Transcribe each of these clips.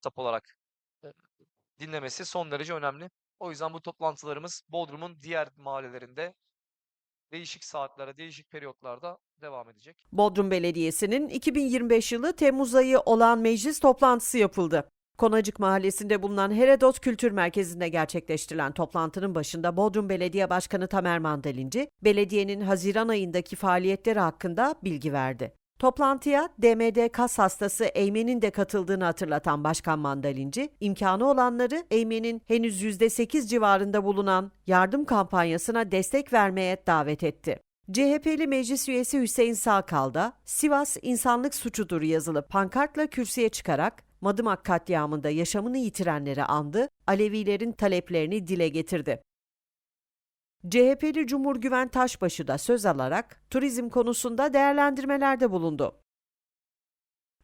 WhatsApp olarak eee, dinlemesi son derece önemli. O yüzden bu toplantılarımız Bodrum'un diğer mahallelerinde değişik saatlerde, değişik periyotlarda devam edecek. Bodrum Belediyesi'nin 2025 yılı Temmuz ayı olan meclis toplantısı yapıldı. Konacık Mahallesi'nde bulunan Herodot Kültür Merkezi'nde gerçekleştirilen toplantının başında Bodrum Belediye Başkanı Tamer Mandalinci, belediyenin Haziran ayındaki faaliyetleri hakkında bilgi verdi. Toplantıya DMD kas hastası Eymen'in de katıldığını hatırlatan Başkan Mandalinci, imkanı olanları Eymen'in henüz %8 civarında bulunan yardım kampanyasına destek vermeye davet etti. CHP'li meclis üyesi Hüseyin Sağkal da Sivas insanlık suçudur yazılı pankartla kürsüye çıkarak Madımak katliamında yaşamını yitirenleri andı, Alevilerin taleplerini dile getirdi. CHP'li Cumhur Güven Taşbaşı da söz alarak turizm konusunda değerlendirmelerde bulundu.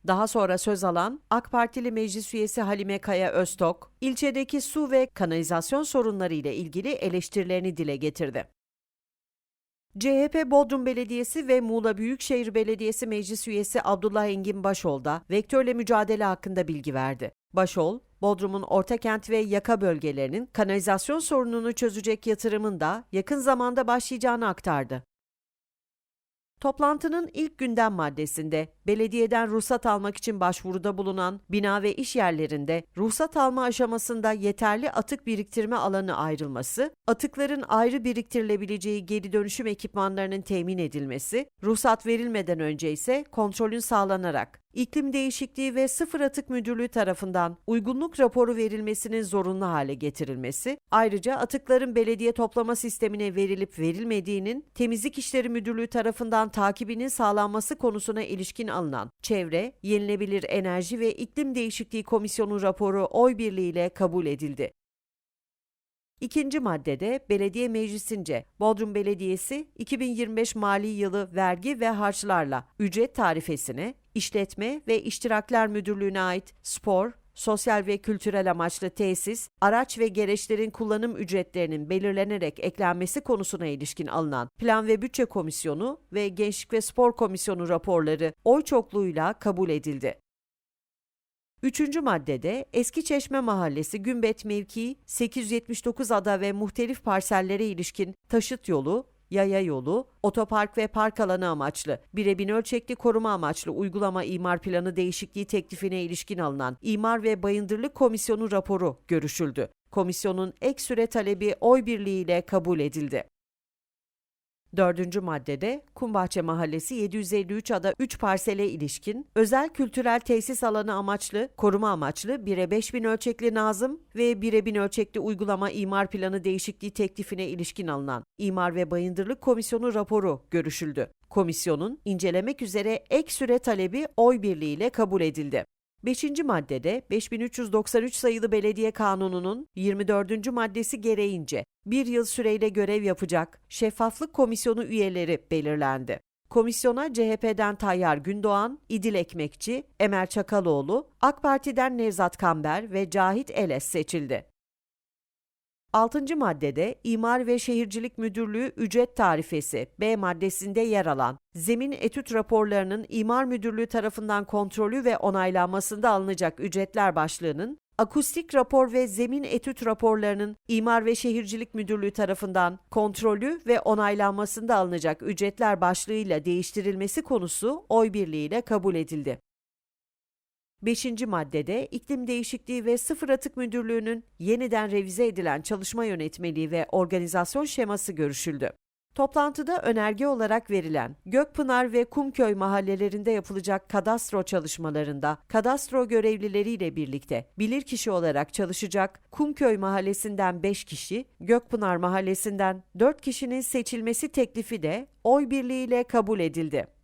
Daha sonra söz alan AK Partili meclis üyesi Halime Kaya Öztok, ilçedeki su ve kanalizasyon sorunları ile ilgili eleştirilerini dile getirdi. CHP Bodrum Belediyesi ve Muğla Büyükşehir Belediyesi Meclis Üyesi Abdullah Engin Başol da vektörle mücadele hakkında bilgi verdi. Başol, Bodrum'un Ortakent ve yaka bölgelerinin kanalizasyon sorununu çözecek yatırımın da yakın zamanda başlayacağını aktardı. Toplantının ilk gündem maddesinde belediyeden ruhsat almak için başvuruda bulunan bina ve iş yerlerinde ruhsat alma aşamasında yeterli atık biriktirme alanı ayrılması, atıkların ayrı biriktirilebileceği geri dönüşüm ekipmanlarının temin edilmesi, ruhsat verilmeden önce ise kontrolün sağlanarak İklim Değişikliği ve Sıfır Atık Müdürlüğü tarafından uygunluk raporu verilmesinin zorunlu hale getirilmesi, ayrıca atıkların belediye toplama sistemine verilip verilmediğinin Temizlik İşleri Müdürlüğü tarafından takibinin sağlanması konusuna ilişkin alınan Çevre, Yenilebilir Enerji ve İklim Değişikliği Komisyonu raporu oy birliğiyle kabul edildi. İkinci maddede belediye meclisince Bodrum Belediyesi 2025 mali yılı vergi ve harçlarla ücret tarifesine işletme ve iştirakler müdürlüğüne ait spor, sosyal ve kültürel amaçlı tesis, araç ve gereçlerin kullanım ücretlerinin belirlenerek eklenmesi konusuna ilişkin alınan Plan ve Bütçe Komisyonu ve Gençlik ve Spor Komisyonu raporları oy çokluğuyla kabul edildi. Üçüncü maddede Eski Çeşme Mahallesi Gümbet mevkii 879 ada ve muhtelif parsellere ilişkin taşıt yolu, yaya yolu, otopark ve park alanı amaçlı birebir ölçekli koruma amaçlı uygulama imar planı değişikliği teklifine ilişkin alınan İmar ve Bayındırlık Komisyonu raporu görüşüldü. Komisyonun ek süre talebi oy birliğiyle kabul edildi. Dördüncü maddede Kumbahçe Mahallesi 753 ada 3 parsele ilişkin özel kültürel tesis alanı amaçlı, koruma amaçlı 1'e 5000 ölçekli nazım ve 1'e 1000 ölçekli uygulama imar planı değişikliği teklifine ilişkin alınan İmar ve Bayındırlık Komisyonu raporu görüşüldü. Komisyonun incelemek üzere ek süre talebi oy birliğiyle kabul edildi. 5. maddede 5393 sayılı Belediye Kanunu'nun 24. maddesi gereğince bir yıl süreyle görev yapacak Şeffaflık Komisyonu üyeleri belirlendi. Komisyona CHP'den Tayyar Gündoğan, İdil Ekmekçi, Emel Çakaloğlu, AK Parti'den Nevzat Kamber ve Cahit Eles seçildi. 6. maddede İmar ve Şehircilik Müdürlüğü ücret tarifesi B maddesinde yer alan zemin etüt raporlarının İmar Müdürlüğü tarafından kontrolü ve onaylanmasında alınacak ücretler başlığının akustik rapor ve zemin etüt raporlarının İmar ve Şehircilik Müdürlüğü tarafından kontrolü ve onaylanmasında alınacak ücretler başlığıyla değiştirilmesi konusu oy birliğiyle kabul edildi. 5. maddede iklim değişikliği ve sıfır atık müdürlüğünün yeniden revize edilen çalışma yönetmeliği ve organizasyon şeması görüşüldü. Toplantıda önerge olarak verilen Gökpınar ve Kumköy mahallelerinde yapılacak kadastro çalışmalarında kadastro görevlileriyle birlikte bilirkişi olarak çalışacak Kumköy mahallesinden 5 kişi, Gökpınar mahallesinden 4 kişinin seçilmesi teklifi de oy birliğiyle kabul edildi.